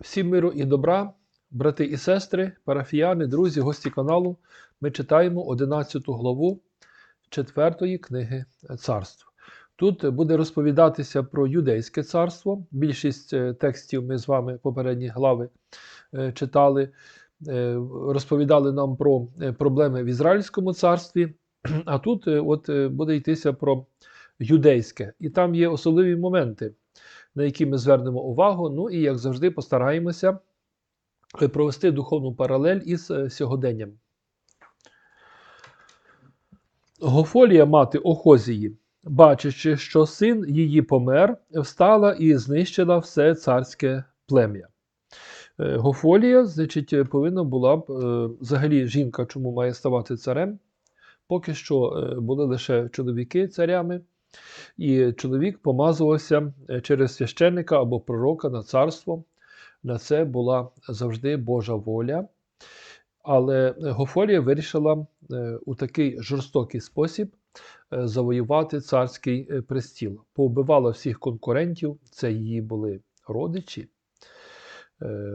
Всім миру і добра, брати і сестри, парафіяни, друзі, гості каналу. Ми читаємо 11 главу 4 книги царств. Тут буде розповідатися про юдейське царство. Більшість е, текстів ми з вами попередні глави е, читали, е, розповідали нам про проблеми в Ізраїльському царстві. А тут от буде йтися про юдейське. І там є особливі моменти на які ми звернемо увагу. Ну і, як завжди, постараємося е, провести духовну паралель із е, сьогоденням. Гофолія мати Охозії, бачачи, що син її помер, встала і знищила все царське плем'я. Е, Гофолія, значить, повинна була б взагалі жінка, чому має ставати царем. Поки що були лише чоловіки царями, і чоловік помазувався е, через священника або пророка на царство. На це була завжди Божа воля. Але Гофолія вирішила е, у такий жорстокий спосіб е, завоювати царський престіл. Повбивала всіх конкурентів, це її були родичі,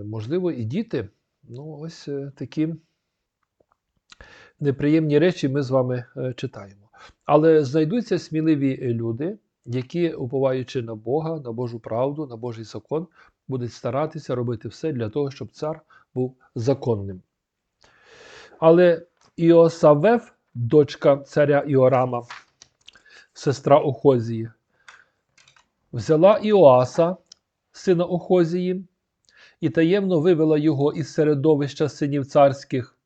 можливо, і діти. Ну, ось такі неприємні речі ми з вами читаємо. Але знайдуться сміливі люди, які, уповаючи на Бога, на Божу правду, на Божий закон, будуть старатися робити все для того, щоб цар був законним. Але Іосавев, дочка царя Іорама, сестра Охозії, взяла Іоаса, сина Охозії, і таємно вивела його із середовища синів царських,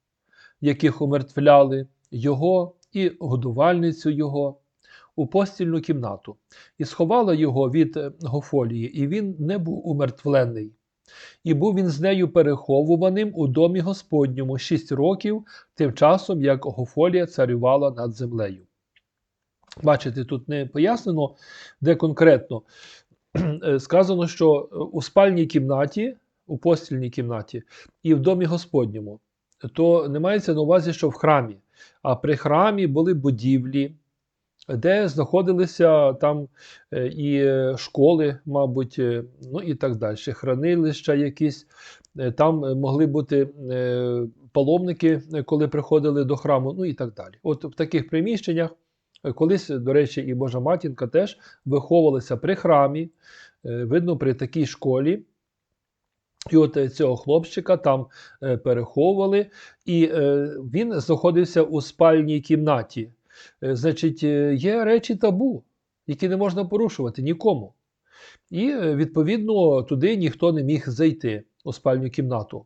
яких умертвляли його і годувальницю його у постільну кімнату, і сховала його від е, Гофолії, і він не був умертвлений. І був він з нею переховуваним у домі Господньому шість років, тим часом, як Гофолія царювала над землею. Бачите, тут не пояснено, де конкретно Е, сказано, що у спальній кімнаті, у постільній кімнаті і в домі Господньому, то не мається на увазі, що в храмі. А при храмі були будівлі, де знаходилися там е, і е, школи, мабуть, е, ну і так далі, хранилища якісь. Там могли бути паломники, коли приходили до храму, ну і так далі. От в таких приміщеннях, колись, до речі, і Божа матінка теж виховувалася при храмі, видно, при такій школі. І от е, цього хлопчика там е, переховували, і е, він знаходився у спальній кімнаті. Значить, є речі табу, які не можна порушувати нікому. І, відповідно, туди ніхто не міг зайти у спальню кімнату.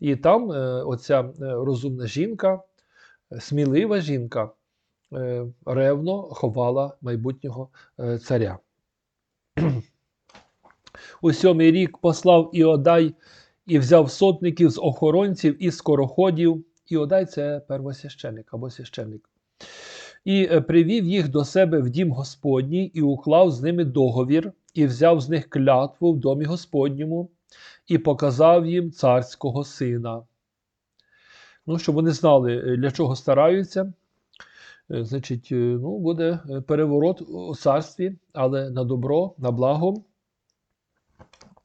І там оця розумна жінка, смілива жінка, ревно ховала майбутнього царя. У сьомий рік послав Іодай і взяв сотників з охоронців і скороходів. Іодай це первосвященик або священник. І е, привів їх до себе в дім Господній, і уклав з ними договір, і взяв з них клятву в домі Господньому, і показав їм царського сина. Ну, щоб вони знали, е, для чого стараються. Е, Значить, ну, буде переворот у царстві, але на добро, на благо.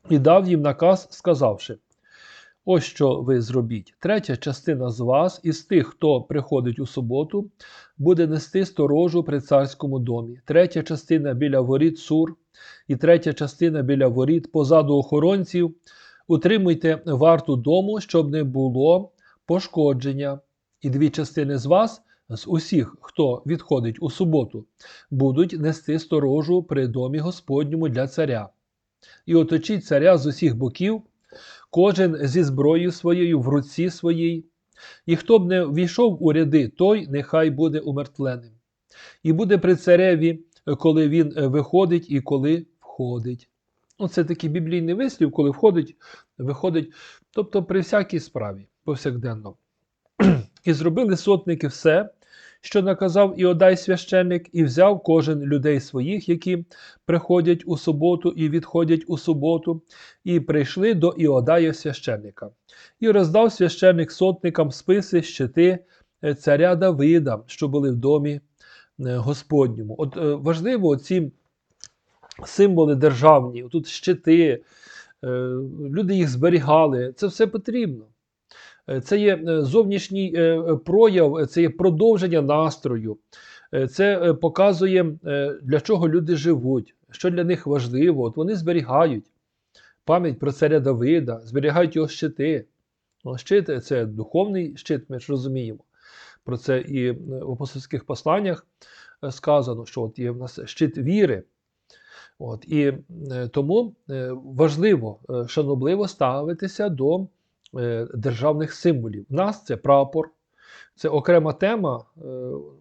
І дав їм наказ, сказавши: Ось що ви зробіть. Третя частина з вас, із тих, хто приходить у суботу, буде нести сторожу при царському домі. Третя частина біля воріт сур, і третя частина біля воріт позаду охоронців. Утримуйте варту дому, щоб не було пошкодження. І дві частини з вас, з усіх, хто відходить у суботу, будуть нести сторожу при домі Господньому для царя. І оточіть царя з усіх боків, кожен зі зброєю своєю в руці своїй. І хто б не війшов у ряди, той нехай буде умертвленим. І буде при цареві, коли він е, виходить і коли входить. Ну, це такий біблійний вислів, коли входить, виходить, тобто при всякій справі, повсякденно. І зробили сотники все, що наказав Іодай священник, і взяв кожен людей своїх, які приходять у суботу і відходять у суботу, і прийшли до Іодая священника. І роздав священник сотникам списи щити е, царя Давида, що були в домі е, Господньому. От е, важливо ці символи державні, тут щити, люди їх зберігали. Це все потрібно. Е, Це є е, зовнішній е, прояв, це є продовження настрою. Це показує, для чого люди живуть, що для них важливо. От вони зберігають пам'ять про царя Давида, зберігають його щити. Ну, Щит це духовний щит, ми ж розуміємо. Про це і в апостольських посланнях сказано, що от є в нас щит віри. От, і тому важливо шанобливо ставитися до державних символів. У нас це прапор, це окрема тема. е,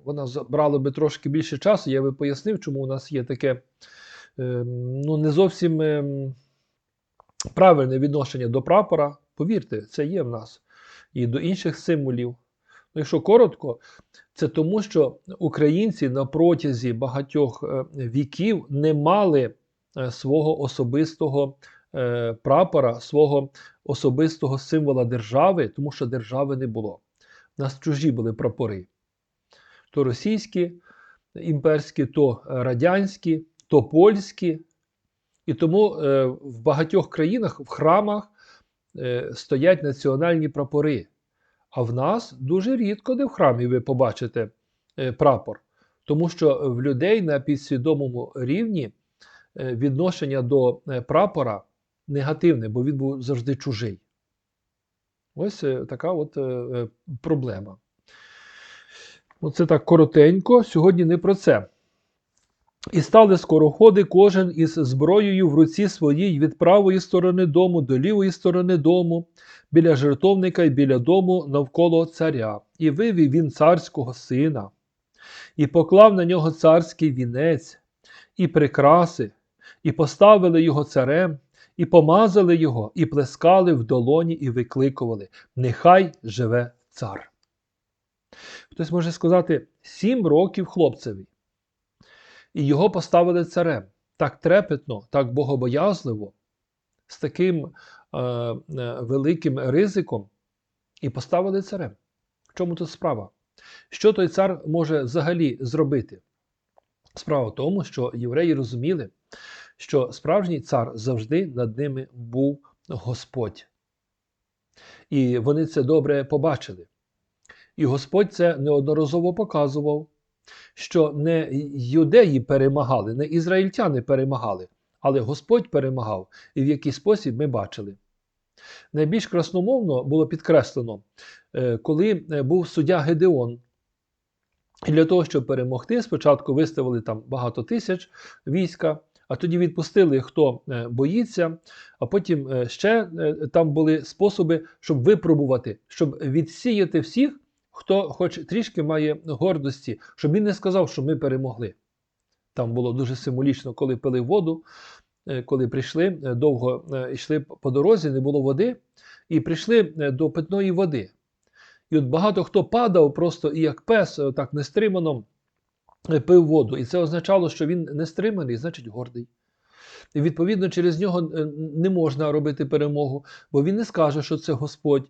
Вона забрала би трошки більше часу. Я би пояснив, чому у нас є таке е, ну, не зовсім е, правильне відношення до прапора. Повірте, це є в нас і до інших символів. Ну, якщо коротко, це тому, що українці на протязі багатьох е, віків не мали е, свого особистого е, прапора, свого особистого символа держави, тому що держави не було. У нас чужі були прапори. То російські імперські, то радянські, то польські. І тому е, в багатьох країнах в храмах е, стоять національні прапори. А в нас дуже рідко де в храмі ви побачите прапор. Тому що в людей на підсвідомому рівні відношення до прапора негативне, бо він був завжди чужий. Ось е, така от е, е, проблема. Оце так коротенько. Сьогодні не про це. І стали скороходи кожен із зброєю в руці своїй від правої сторони дому до лівої сторони дому, біля жертовника і біля дому навколо царя. І вивів він царського сина, і поклав на нього царський вінець, і прикраси, і поставили його царем, і помазали його, і плескали в долоні, і викликували: Нехай живе цар. Хтось може сказати: сім років хлопцеві. І його поставили царем так трепетно, так богобоязливо, з таким е, е, великим ризиком, і поставили царем. В чому тут справа? Що той цар може взагалі зробити? Справа в тому, що євреї розуміли, що справжній цар завжди над ними був Господь. І вони це добре побачили. І Господь це неодноразово показував що не юдеї перемагали, не ізраїльтяни перемагали, але Господь перемагав, і в який спосіб ми бачили. Найбільш красномовно було підкреслено, е, коли був суддя Гедеон. І для того, щоб перемогти, спочатку виставили там багато тисяч війська, а тоді відпустили, хто е, боїться, а потім е, ще там були способи, щоб випробувати, щоб відсіяти всіх, хто хоч трішки має гордості, щоб він не сказав, що ми перемогли. Там було дуже символічно, коли пили воду, коли прийшли, довго йшли по дорозі, не було води, і прийшли до питної води. І от багато хто падав просто і як пес, так нестримано пив воду. І це означало, що він не стриманий, значить гордий. І відповідно через нього не можна робити перемогу, бо він не скаже, що це Господь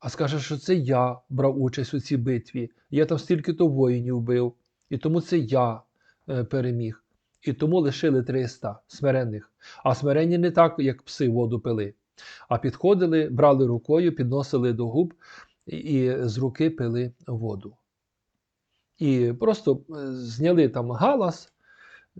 а скаже, що це я брав участь у цій битві, я там стільки-то воїнів бив, і тому це я е, переміг. І тому лишили 300 смиренних. А смиренні не так, як пси воду пили, а підходили, брали рукою, підносили до губ і з руки пили воду. І просто е, зняли там галас,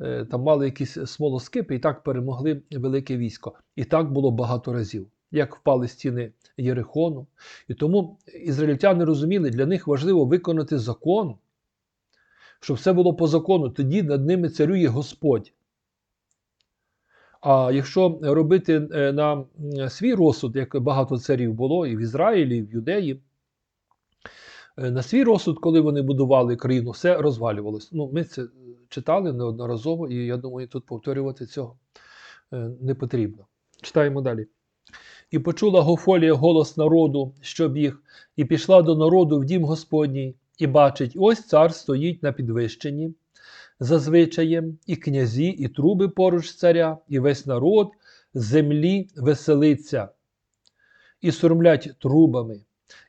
е, там мали якісь смолоскипи і так перемогли велике військо. І так було багато разів як впали стіни Єрихону. І тому ізраїльтяни розуміли, для них важливо виконати закон, щоб все було по закону, тоді над ними царює Господь. А якщо робити е, на свій розсуд, як багато царів було і в Ізраїлі, і в Юдеї, на свій розсуд, коли вони будували країну, все розвалювалося. Ну, Ми це читали неодноразово, і я думаю, тут повторювати цього е, не потрібно. Читаємо далі. І почула Гофолія голос народу, що біг, і пішла до народу в дім Господній, і бачить, ось цар стоїть на підвищенні, за звичаєм, і князі, і труби поруч царя, і весь народ землі веселиться, і сурмлять трубами.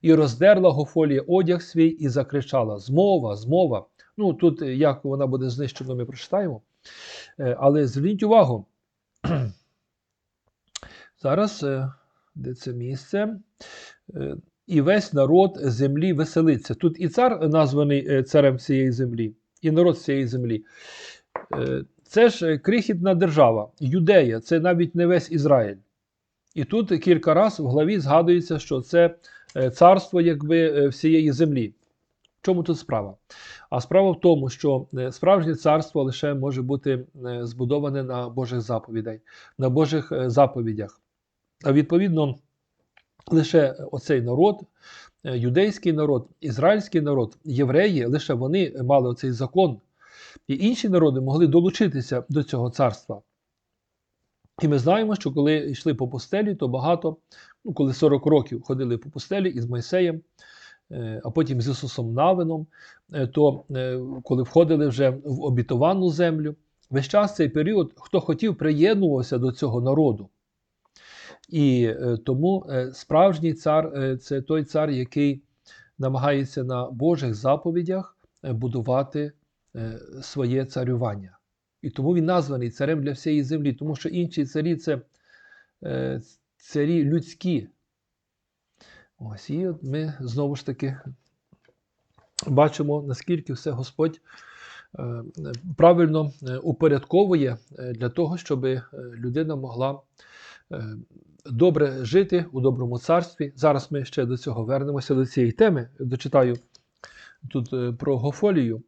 І роздерла Гофолія одяг свій і закричала: Змова, змова. Ну, тут як вона буде знищена, ми прочитаємо. Але зверніть увагу. Зараз, е, де це місце? Е, І весь народ землі веселиться. Тут і цар названий е, царем цієї землі, і народ цієї землі. Е, Це ж е, крихітна держава, Юдея, це навіть не весь Ізраїль. І тут кілька разів в главі згадується, що це е, царство якби е, всієї землі. В чому тут справа? А справа в тому, що е, справжнє царство лише може бути е, збудоване на Божих заповідей, на Божих е, заповідях. А відповідно, лише оцей народ, е, юдейський народ, ізраїльський народ, євреї, лише вони мали оцей закон. І інші народи могли долучитися до цього царства. І ми знаємо, що коли йшли по пустелі, то багато, ну, коли 40 років ходили по пустелі із Мойсеєм, е, а потім з Ісусом Навином, е, то е, коли входили вже в обітовану землю, весь час цей період, хто хотів, приєднувався до цього народу. І тому справжній цар це той цар, який намагається на Божих заповідях будувати своє царювання. І тому він названий царем для всієї землі, тому що інші царі це царі людські. Ось і от ми знову ж таки бачимо, наскільки все Господь е, правильно е, упорядковує е, для того, щоб людина могла добре жити у доброму царстві. Зараз ми ще до цього вернемося до цієї теми. Дочитаю тут про Гофолію.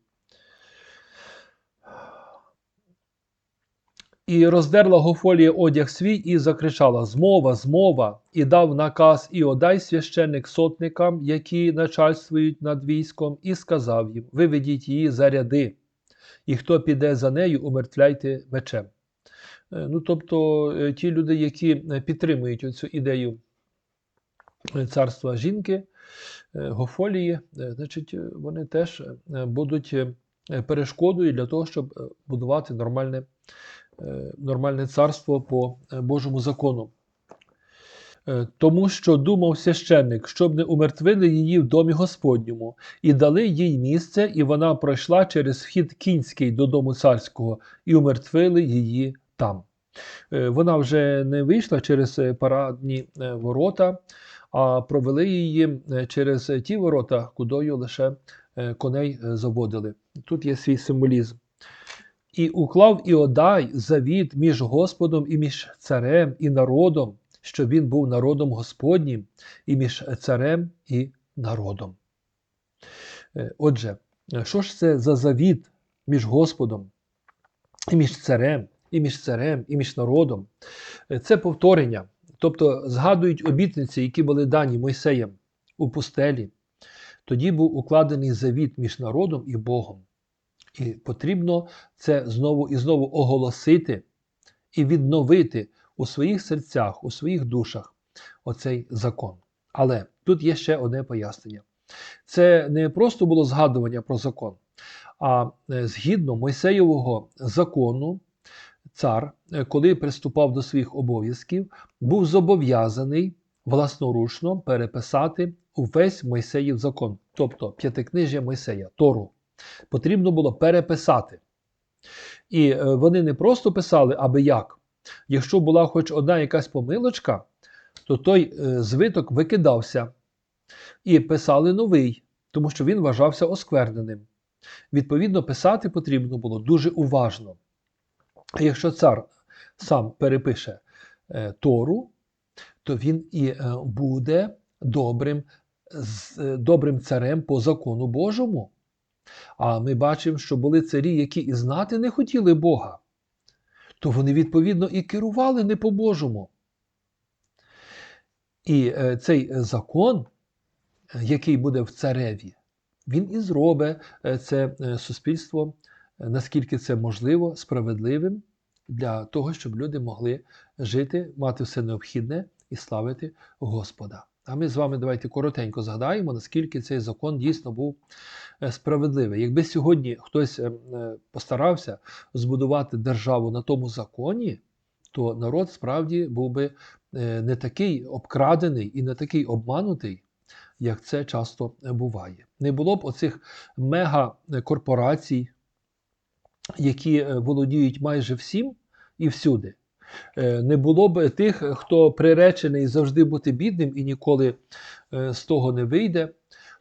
І роздерла Гофолія одяг свій і закричала: Змова, змова, і дав наказ Іодай священник сотникам, які начальствують над військом, і сказав їм: Виведіть її за ряди, і хто піде за нею, умертвляйте мечем. Е, Ну, тобто, е, ті люди, які е, підтримують цю ідею царства жінки, Гофолії, значить, вони теж будуть перешкодою для того, щоб будувати нормальне нормальне царство по е, Божому закону. Е, Тому що думав священник, щоб не умертвили її в домі Господньому, і дали їй місце, і вона пройшла через вхід кінський до дому царського, і умертвили її там. Е, Вона вже не вийшла через е, парадні е, ворота, а провели її е, через е, ті ворота, кудою лише е, коней е, заводили. Тут є свій символізм. І уклав Іодай завіт між Господом і між царем і народом, щоб він був народом Господнім, і між царем і народом. Е, Отже, що ж це за завіт між Господом і між царем, і між царем, і між народом? Е, Це повторення, тобто згадують обітниці, які були дані Мойсеєм у пустелі. Тоді був укладений завіт між народом і Богом. І потрібно це знову і знову оголосити і відновити у своїх серцях, у своїх душах оцей закон. Але тут є ще одне пояснення. Це не просто було згадування про закон, а е, згідно Мойсеєвого закону, цар, е, коли приступав до своїх обов'язків, був зобов'язаний власноручно переписати увесь Мойсеїв закон, тобто п'ятикнижжя Мойсея, Тору потрібно було переписати. І е, вони не просто писали аби як. Якщо була хоч одна якась помилочка, то той е, звиток викидався і писали новий, тому що він вважався оскверненим. Відповідно, писати потрібно було дуже уважно. А якщо цар сам перепише е, Тору, то він і буде добрим, добрим царем по закону Божому. А ми бачимо, що були царі, які і знати не хотіли Бога, то вони відповідно і керували не по-божому. І е, цей закон, е, який буде в цареві, він і зробить е, це суспільство, наскільки це можливо, справедливим для того, щоб люди могли жити, мати все необхідне і славити Господа. А ми з вами давайте коротенько згадаємо, наскільки цей закон дійсно був е, справедливий. Якби сьогодні хтось е, е, постарався збудувати державу на тому законі, то народ справді був би не такий обкрадений і не такий обманутий, як це часто буває. Не було б оцих мегакорпорацій, які володіють майже всім і всюди. Е, Не було б тих, хто приречений завжди бути бідним і ніколи е, з того не вийде,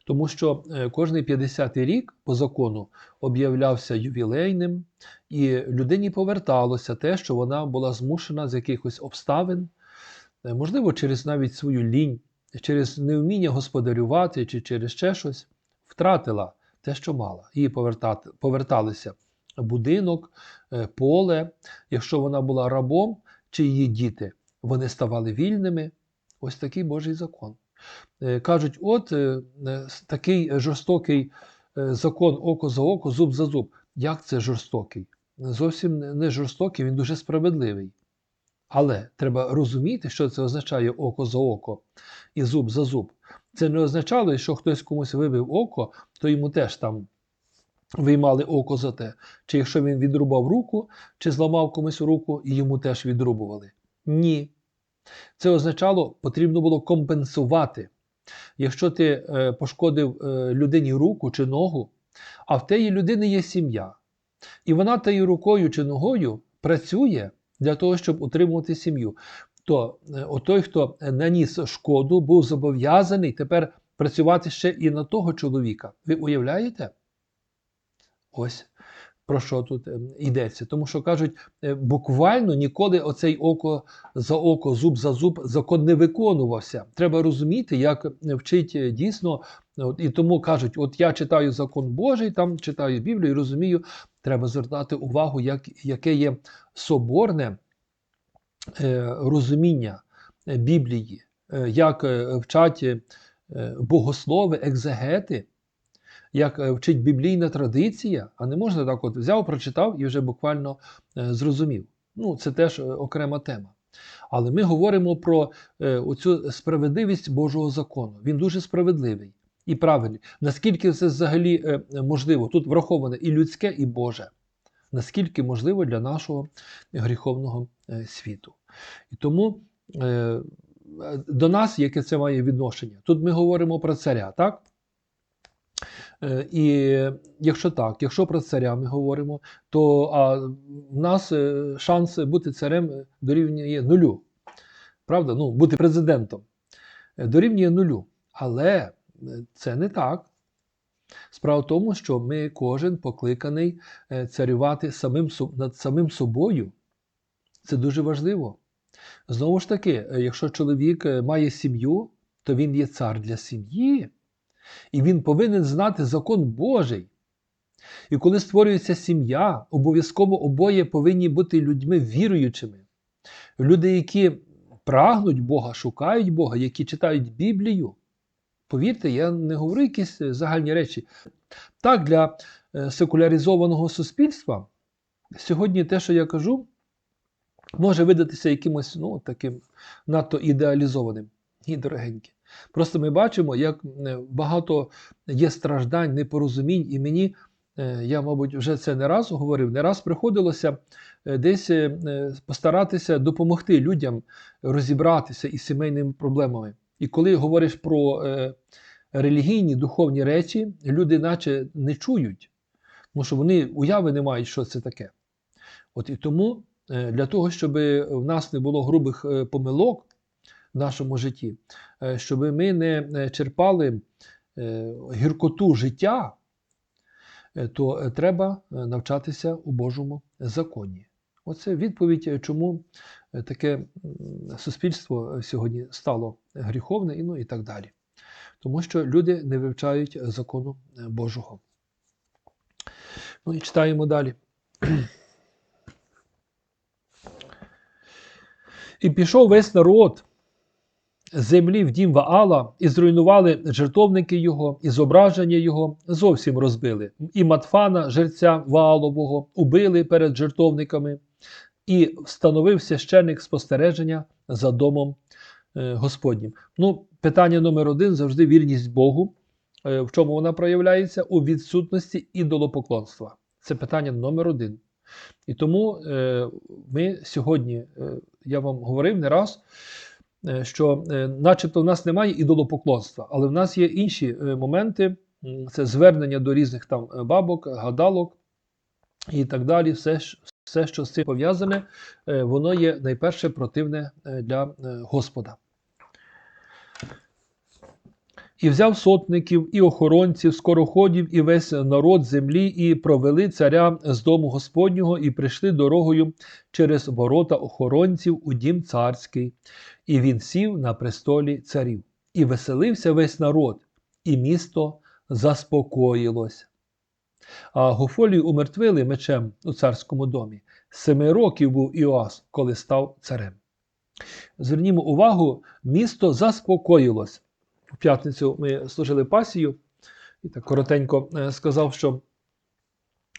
тому що е, кожний 50-й рік по закону об'являвся ювілейним, і людині поверталося те, що вона була змушена з якихось обставин, можливо, через навіть свою лінь, через невміння господарювати чи через ще щось, втратила те, що мала. Їй повертати, поверталися будинок, поле. Якщо вона була рабом чи її діти, вони ставали вільними. Ось такий Божий закон. Е, Кажуть, от е, е, такий жорстокий закон око за око, зуб за зуб. Як це жорстокий? Зовсім не жорстокий, він дуже справедливий. Але треба розуміти, що це означає око за око і зуб за зуб. Це не означало, що хтось комусь вибив око, то йому теж там виймали око за те. Чи якщо він відрубав руку, чи зламав комусь руку, йому теж відрубували. Ні. Це означало, потрібно було компенсувати. Якщо ти е, пошкодив е, людині руку чи ногу, а в теї людини є сім'я, і вона тією рукою чи ногою працює для того, щоб утримувати сім'ю, то е, отой, хто наніс шкоду, був зобов'язаний тепер працювати ще і на того чоловіка. Ви уявляєте? Ось про що тут е, йдеться. Тому що кажуть, е, буквально ніколи оцей око за око, зуб за зуб закон не виконувався. Треба розуміти, як вчить е, дійсно. От, і тому кажуть: от я читаю закон Божий, там читаю Біблію і розумію, треба звертати увагу, як, яке є соборне е, розуміння е, Біблії, е, як е, вчать е, богослови, екзегети як е, вчить біблійна традиція, а не можна так от взяв, прочитав і вже буквально е, зрозумів. Ну, це теж е, окрема тема. Але ми говоримо про оцю справедливість Божого закону. Він дуже справедливий і правильний. Наскільки це взагалі можливо? Тут враховане і людське, і Боже. Наскільки можливо для нашого гріховного світу. І тому до нас, яке це має відношення? Тут ми говоримо про царя, так? Е, І якщо так, якщо про царя ми говоримо, то а, в нас е, шанс бути царем дорівнює нулю. Правда? Ну, бути президентом е, дорівнює нулю. Але це не так. Справа в тому, що ми кожен покликаний царювати самим, над самим собою. Це дуже важливо. Знову ж таки, якщо чоловік має сім'ю, то він є цар для сім'ї. І він повинен знати закон Божий. І коли створюється сім'я, обов'язково обоє повинні бути людьми віруючими. Люди, які прагнуть Бога, шукають Бога, які читають Біблію. Повірте, я не говорю якісь загальні речі. Так, для е, секуляризованого суспільства сьогодні те, що я кажу, може видатися якимось ну, таким надто ідеалізованим. Ні, дорогенькі. Просто ми бачимо, як е, багато є страждань, непорозумінь, і мені, е, я, мабуть, вже це не раз говорив, не раз приходилося е, десь постаратися допомогти людям розібратися із сімейними проблемами. І коли говориш про релігійні, духовні речі, люди наче не чують, тому що вони уяви не мають, що це таке. От і тому для того, щоб в нас не було грубих помилок в нашому житті, е, щоб ми не е, черпали е, гіркоту життя, то треба навчатися у Божому законі. Оце відповідь, чому таке суспільство сьогодні стало гріховне ну, і так далі. Тому що люди не вивчають закону Божого. Ну і читаємо далі. І пішов весь народ землі в дім Ваала, і зруйнували жертовники його, і зображення його зовсім розбили. І Матфана, жерця Ваалового, убили перед жертовниками, і встановив священник спостереження за домом е, Господнім. Ну, питання номер один завжди вірність Богу. Е, В чому вона проявляється? У відсутності ідолопоклонства. Це питання номер один. І тому е, ми сьогодні, я вам говорив не раз, що е, начебто в нас немає ідолопоклонства, але в нас є інші е, моменти, це звернення до різних там е, бабок, гадалок і так далі, все, Все, що з цим пов'язане, е, воно є найперше противне е, для е, Господа. І взяв сотників, і охоронців, скороходів, і весь народ землі, і провели царя з дому Господнього, і прийшли дорогою через ворота охоронців у дім царський. І він сів на престолі царів. І веселився весь народ, і місто заспокоїлось. А Гофолію умертвили мечем у царському домі. Семи років був Іоас, коли став царем. Звернімо увагу, місто заспокоїлось. У п'ятницю ми служили пасію, і так коротенько е, сказав, що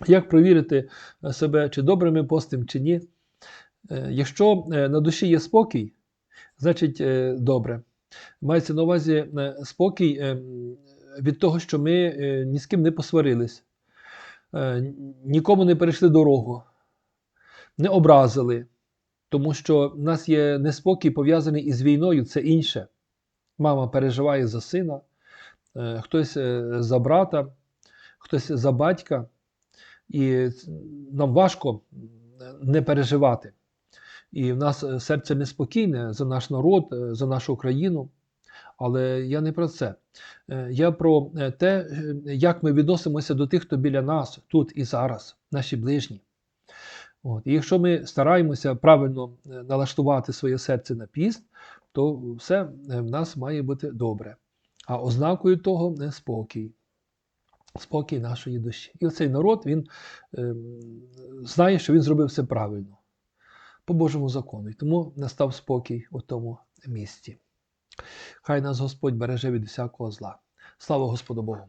як провірити е, себе, чи добре ми постим, чи ні. Е, Якщо на душі є спокій, значить е, добре. Мається на увазі е, спокій е, від того, що ми ні з ким не посварились, нікому не перейшли дорогу, не образили, тому що в нас є неспокій пов'язаний із війною, це інше. Мама переживає за сина, хтось за брата, хтось за батька, і нам важко не переживати. І в нас е, серце неспокійне за наш народ, е, за нашу країну. Але я не про це. Е, Я про те, як ми відносимося до тих, хто біля нас, тут і зараз, наші ближні. От. І якщо ми стараємося правильно налаштувати своє серце на піст, то все в нас має бути добре. А ознакою того не спокій. Спокій нашої душі. І оцей народ він е, знає, що він зробив все правильно по Божому закону. І тому настав спокій у тому місці. Хай нас Господь береже від всякого зла. Слава Господу Богу!